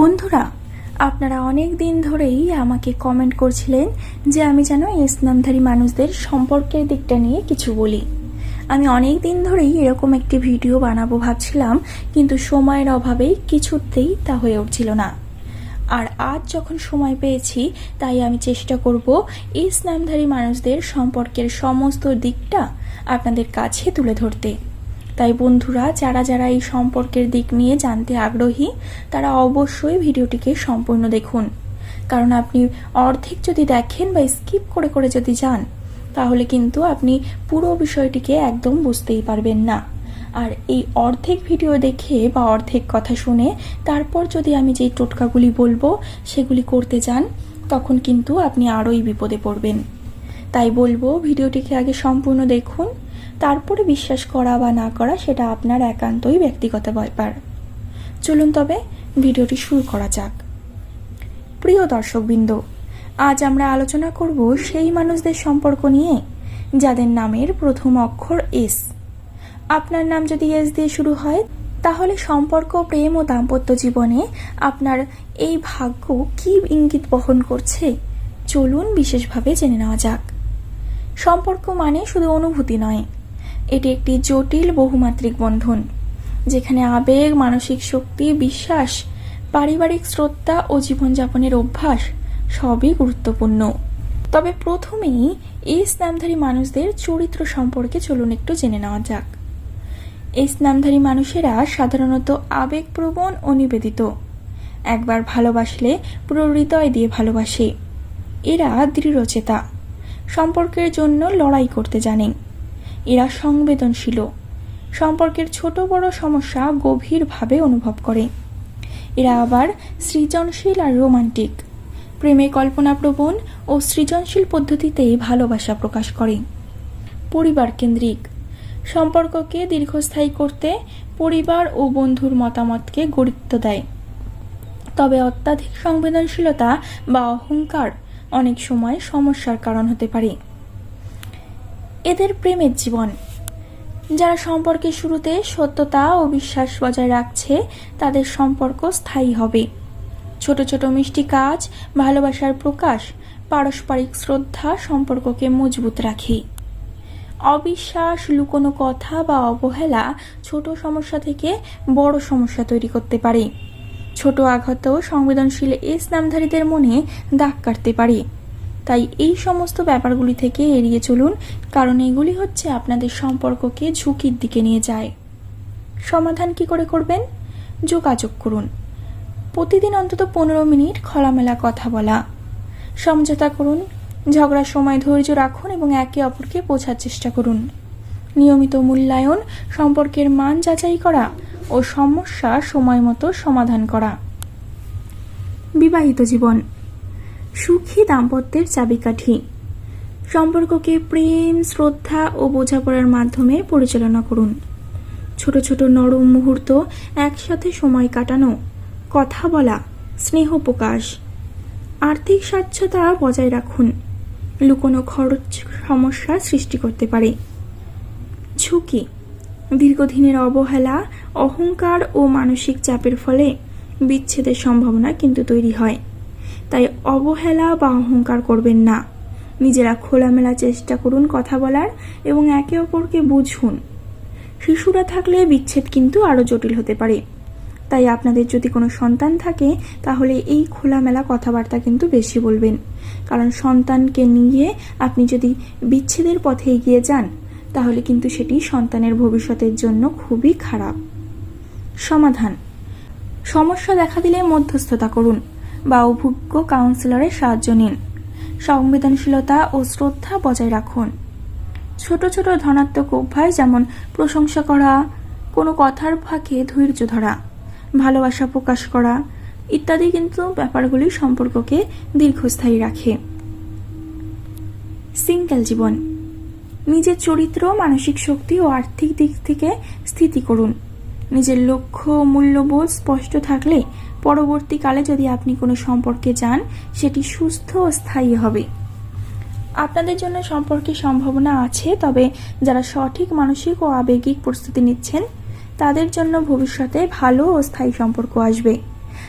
বন্ধুরা, আপনারা অনেক দিন ধরেই আমাকে কমেন্ট করছিলেন যে আমি যেন ইসলামধারী মানুষদের সম্পর্কের দিকটা নিয়ে কিছু বলি। আমি অনেক দিন ধরেই এরকম একটি ভিডিও বানাবো ভাবছিলাম, কিন্তু সময়ের অভাবেই কিছুতেই তা হয়ে উঠছিল না। আর আজ যখন সময় পেয়েছি, তাই আমি চেষ্টা করব ইসলামধারী মানুষদের সম্পর্কের সমস্ত দিকটা আপনাদের কাছে তুলে ধরতে। তাই বন্ধুরা, যারা যারা এই সম্পর্কের দিক নিয়ে জানতে আগ্রহী, তারা অবশ্যই ভিডিওটিকে সম্পূর্ণ দেখুন। কারণ আপনি অর্ধেক যদি দেখেন বা স্কিপ করে করে যদি যান, তাহলে কিন্তু আপনি পুরো বিষয়টিকে একদম বুঝতেই পারবেন না। আর এই অর্ধেক ভিডিও দেখে বা অর্ধেক কথা শুনে তারপর যদি আমি যেই টোটকাগুলি বলব, সেগুলি করতে যান, তখন কিন্তু আপনি আরোই বিপদে পড়বেন। তাই বলব, ভিডিওটিকে আগে সম্পূর্ণ দেখুন তারপরে বিশ্বাস করা বা না করা সেটা আপনার একান্তই ব্যক্তিগত ব্যাপার। চলুন তবে ভিডিওটি শুরু করা যাক। প্রিয় দর্শকবৃন্দ, আজ আমরা আলোচনা করব সেই মানুষদের সম্পর্ক নিয়ে, যাদের নামের প্রথম অক্ষর এস আপনার নাম যদি এস দিয়ে শুরু হয়, তাহলে সম্পর্ক, প্রেম ও দাম্পত্য জীবনে আপনার এই ভাগ্য কি ইঙ্গিত বহন করছে? চলুন বিশেষভাবে জেনে নেওয়া যাক। সম্পর্ক মানে শুধু অনুভূতি নয় এটি একটি জটিল বহুমাত্রিক বন্ধন, যেখানে আবেগ, মানসিক শক্তি, বিশ্বাস, পারিবারিক শ্রদ্ধা ও জীবনযাপনের অভ্যাস সবই গুরুত্বপূর্ণ। তবে প্রথমেই এই স্নামধারী মানুষদের চরিত্র সম্পর্কে চলুন একটু জেনে নেওয়া যাক। এই স্নামধারী মানুষেরা সাধারণত আবেগপ্রবণ ও নিবেদিত। একবার ভালোবাসলে পুরো হৃদয় দিয়ে ভালোবাসে। এরা দৃঢ়চেতা। সম্পর্কের জন্য লড়াই করতে জানেন এরা সংবেদনশীল। সম্পর্কের ছোট বড় সমস্যা গভীরভাবে অনুভব করে। এরা আবার সৃজনশীল আর রোমান্টিক। প্রেমে কল্পনাপ্রবণ ও সৃজনশীল পদ্ধতিতে ভালোবাসা প্রকাশ করে। পরিবার কেন্দ্রিক। সম্পর্ককে দীর্ঘস্থায়ী করতে পরিবার ও বন্ধুর মতামতকে গুরুত্ব দেয়। তবে অত্যাধিক সংবেদনশীলতা বা অহংকার অনেক সময় সমস্যার কারণ হতে পারে। এদের প্রেমের জীবন। যারা সম্পর্কের শুরুতে সত্যতা ও বিশ্বাস বজায় রাখছে, তাদের সম্পর্ক স্থায়ী হবে। ছোট ছোট মিষ্টি কাজ, ভালোবাসার প্রকাশ, পারস্পরিক শ্রদ্ধা সম্পর্ককে মজবুত রাখে। অবিশ্বাস, লুকোনো কথা বা অবহেলা ছোট সমস্যা থেকে বড় সমস্যা তৈরি করতে পারে। ছোট আঘাতও সংবেদনশীল এস নামধারীদের মনে দাগ কাটতে পারে। তাই এই সমস্ত ব্যাপারগুলি থেকে এড়িয়ে চলুন, কারণ এগুলি হচ্ছে আপনাদের সম্পর্ককে ঝুঁকির দিকে নিয়ে যায়। সমাধান কি করে করবেন? যোগাযোগ করুন। প্রতিদিন অন্তত পনেরো মিনিট খোলামেলা কথা বলা। সমঝোতা করুন, ঝগড়ার সময় ধৈর্য রাখুন এবং একে অপরকে বোঝার চেষ্টা করুন। নিয়মিত মূল্যায়ন, সম্পর্কের মান যাচাই করা ও সমস্যা সময় মতো সমাধান করা। বিবাহিত জীবন। সুখী দাম্পত্যের চাবিকাঠি। সম্পর্ককে প্রেম, শ্রদ্ধা ও বোঝাপড়ার মাধ্যমে পরিচালনা করুন। ছোট ছোট নরম মুহূর্ত একসাথে সময় কাটানো, কথা বলা, স্নেহ প্রকাশ, আর্থিক স্বচ্ছতা বজায় রাখুন। লুকোনো খরচ সমস্যা সৃষ্টি করতে পারে। ঝুঁকি, দীর্ঘদিনের অবহেলা, অহংকার ও মানসিক চাপের ফলে বিচ্ছেদের সম্ভাবনা কিন্তু তৈরি হয়। তাই অবহেলা বা অহংকার করবেন না। নিজেরা খোলামেলা চেষ্টা করুন কথা বলার এবং একে অপরকে বুঝুন। শিশুরা থাকলে বিচ্ছেদ কিন্তু আরও জটিল হতে পারে। তাই আপনাদের যদি কোনো সন্তান থাকে, তাহলে এই খোলামেলা কথাবার্তা কিন্তু বেশি বলবেন। কারণ সন্তানকে নিয়ে আপনি যদি বিচ্ছেদের পথে এগিয়ে যান, তাহলে কিন্তু সেটি সন্তানের ভবিষ্যতের জন্য খুবই খারাপ। সমাধান। সমস্যা দেখা দিলে মধ্যস্থতা করুন। বা অভিজ্ঞ কাউন্সিলরের সাহায্য নিন। সংবেদনশীলতা ও শ্রদ্ধা বজায় রাখুন। ছোট ছোট ধনাত্মক অভ্যাস যেমন, প্রশংসা করা, কোনো কথার ফাঁকে ধৈর্য ধরা, ভালোবাসা প্রকাশ করা, ইত্যাদি কিন্তু ব্যাপারগুলি সম্পর্ককে দীর্ঘস্থায়ী রাখে। সিঙ্গেল জীবন। নিজের চরিত্র, মানসিক শক্তি ও আর্থিক দিক থেকে স্থিতি করুন। নিজের লক্ষ্য মূল্যবোধ স্পষ্ট থাকলে পরবর্তীকালে যদি আপনি কোনো সম্পর্কে যান, সেটি সুস্থ ও স্থায়ী হবে। আপনাদের জন্য সম্পর্কে সম্ভাবনা আছে, তবে যারা সঠিক মানসিক ও আবেগিক প্রস্তুতি নিচ্ছেন, তাদের জন্য ভবিষ্যতে ভালো ও স্থায়ী সম্পর্ক আসবে।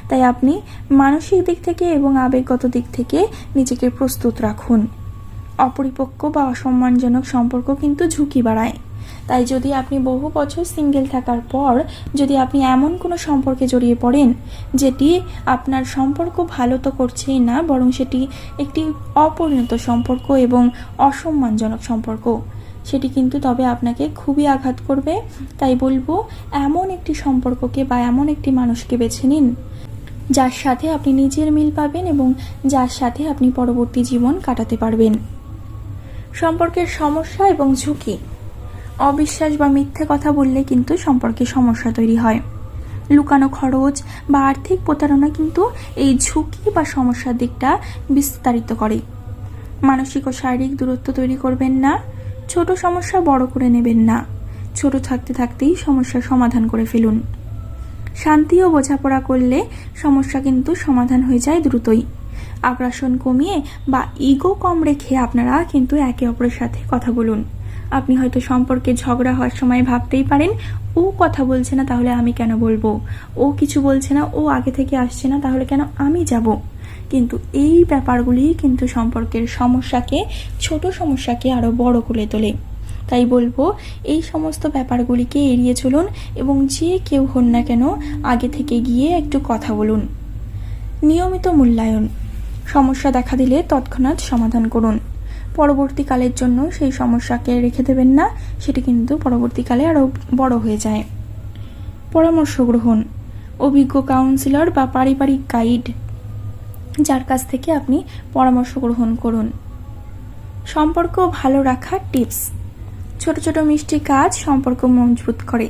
তাই আপনি মানসিক দিক থেকে এবং আবেগগত দিক থেকে নিজেকে প্রস্তুত রাখুন। অপরিপক্ক বা অসম্মানজনক সম্পর্ক কিন্তু ঝুঁকি বাড়ায়। তাই যদি আপনি বহু বছর সিঙ্গেল থাকার পর যদি আপনি এমন কোনো সম্পর্কে জড়িয়ে পড়েন, যেটি আপনার সম্পর্ক ভালো তো করছেই না, বরং সেটি একটি অপরিণত সম্পর্ক এবং অসম্মানজনক সম্পর্ক, সেটি কিন্তু তবে আপনাকে খুবই আঘাত করবে। তাই বলব, এমন একটি সম্পর্ককে বা এমন একটি মানুষকে বেছে নিন, যার সাথে আপনি নিজের মিল পাবেন এবং যার সাথে আপনি পরবর্তী জীবন কাটাতে পারবেন। সম্পর্কের সমস্যা এবং ঝুঁকি অবিশ্বাস বা মিথ্যে কথা বললে কিন্তু সম্পর্কে সমস্যা তৈরি হয়। লুকানো খরচ বা আর্থিক প্রতারণা কিন্তু এই ঝুঁকি বা সমস্যার দিকটা বিস্তারিত করে। মানসিক ও শারীরিক দূরত্ব তৈরি করবেন না, ছোট সমস্যা বড় করে নেবেন না, ছোট থাকতে থাকতেই সমস্যার সমাধান করে ফেলুন। শান্তি ও বোঝাপড়া করলে সমস্যা কিন্তু সমাধান হয়ে যায় দ্রুতই। আগ্রাসন কমিয়ে বা ইগো কম রেখে আপনারা কিন্তু একে অপরের সাথে কথা বলুন। আপনি হয়তো সম্পর্কে ঝগড়া হওয়ার সময় ভাবতেই পারেন, ও কথা বলছে না, তাহলে আমি কেন বলব? ও কিছু বলছে না, ও আগে থেকে আসছে না, তাহলে কেন আমি যাব? কিন্তু এই ব্যাপারগুলি কিন্তু সম্পর্কের সমস্যাকে, ছোট সমস্যাকে আরও বড় করে তোলে। তাই বলব, এই সমস্ত ব্যাপারগুলিকে এড়িয়ে চলুন এবং যে কেউ হন না কেন, আগে থেকে গিয়ে একটু কথা বলুন। নিয়মিত মূল্যায়ন। সমস্যা দেখা দিলে তৎক্ষণাৎ সমাধান করুন। পরবর্তীকালের জন্য সেই সমস্যাকে রেখে দেবেন না, সেটি কিন্তু পরবর্তীকালে আরও বড় হয়ে যায়। পরামর্শ গ্রহণ। অভিজ্ঞ কাউন্সিলর বা পারিবারিক গাইড যার কাছ থেকে আপনি পরামর্শ গ্রহণ করুন। সম্পর্ক ভালো রাখার টিপস ছোট ছোট মিষ্টি কাজ সম্পর্ক মজবুত করে।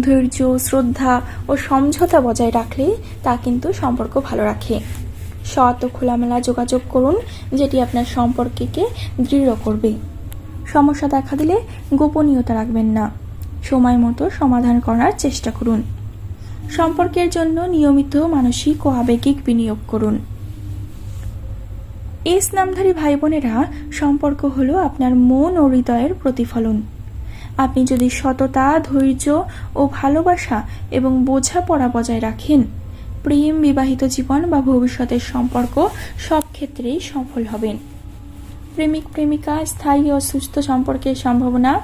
ধৈর্য, শ্রদ্ধা ও সমঝোতা বজায় রাখলে তা কিন্তু সম্পর্ক ভালো রাখে। সৎ ও খোলামেলা যোগাযোগ করুন, যেটি আপনার সম্পর্ককে দৃঢ় করবে। সমস্যা দেখা দিলে গোপনীয়তা রাখবেন না। সময় মতো সমাধান করার চেষ্টা করুন। সম্পর্কের জন্য নিয়মিত মানসিক ও আবেগিক বিনিয়োগ করুন। এস নামধারী ভাই বোনেরা সম্পর্ক হলো আপনার মন ও হৃদয়ের প্রতিফলন। আপনি যদি সততা, ধৈর্য ও ভালোবাসা এবং বোঝাপড়া বজায় রাখেন প্রেম, বিবাহিত জীবন বা ভবিষ্যতের সম্পর্ক সব ক্ষেত্রেই সফল হবেন। প্রেমিক, প্রেমিকা, স্থায়ী ও সুস্থ সম্পর্কের সম্ভাবনা,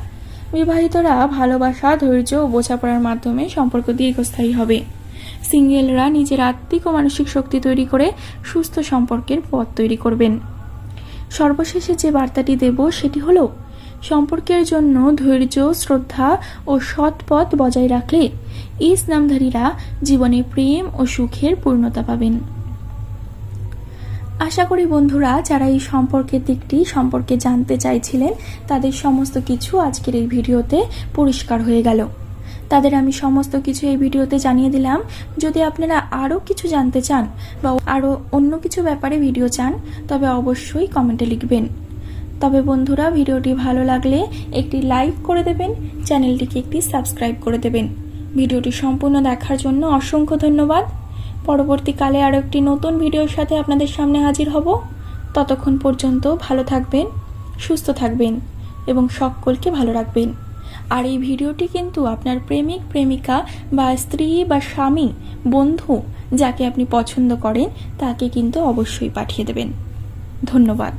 বিবাহিতরা ভালোবাসা, ধৈর্য ও বোঝাপড়ার মাধ্যমে সম্পর্ক দীর্ঘস্থায়ী হবে। সিঙ্গেলরা নিজের আত্মিক ও মানসিক শক্তি তৈরি করে সুস্থ সম্পর্কের পথ তৈরি করবেন। সর্বশেষে যে বার্তাটি দেব সেটি হলো, সম্পর্কের জন্য ধৈর্য, শ্রদ্ধা ও সৎ পথ বজায় রাখলে ইস নামধারীরা জীবনে প্রেম ও সুখের পূর্ণতা পাবেন। আশা করি বন্ধুরা, যারা এই সম্পর্কের দিকটি সম্পর্কে জানতে চাইছিলেন, তাদের সমস্ত কিছু আজকের এই ভিডিওতে পরিষ্কার হয়ে গেল। তাদের আমি সমস্ত কিছু এই ভিডিওতে জানিয়ে দিলাম। যদি আপনারা আরও কিছু জানতে চান বা আরও অন্য কিছু ব্যাপারে ভিডিও চান, তবে অবশ্যই কমেন্টে লিখবেন। তবে বন্ধুরা, ভিডিওটি ভালো লাগলে একটি লাইক করে দেবেন, চ্যানেলটিকে একটি সাবস্ক্রাইব করে দেবেন। ভিডিওটি সম্পূর্ণ দেখার জন্য অসংখ্য ধন্যবাদ। পরবর্তীকালে আরও একটি নতুন ভিডিওর সাথে আপনাদের সামনে হাজির হব। ততক্ষণ পর্যন্ত ভালো থাকবেন, সুস্থ থাকবেন এবং সকলকে ভালো রাখবেন। আর এই ভিডিওটি কিন্তু আপনার প্রেমিক, প্রেমিকা বা স্ত্রী বা স্বামী, বন্ধু যাকে আপনি পছন্দ করেন তাকে কিন্তু অবশ্যই পাঠিয়ে দেবেন। ধন্যবাদ।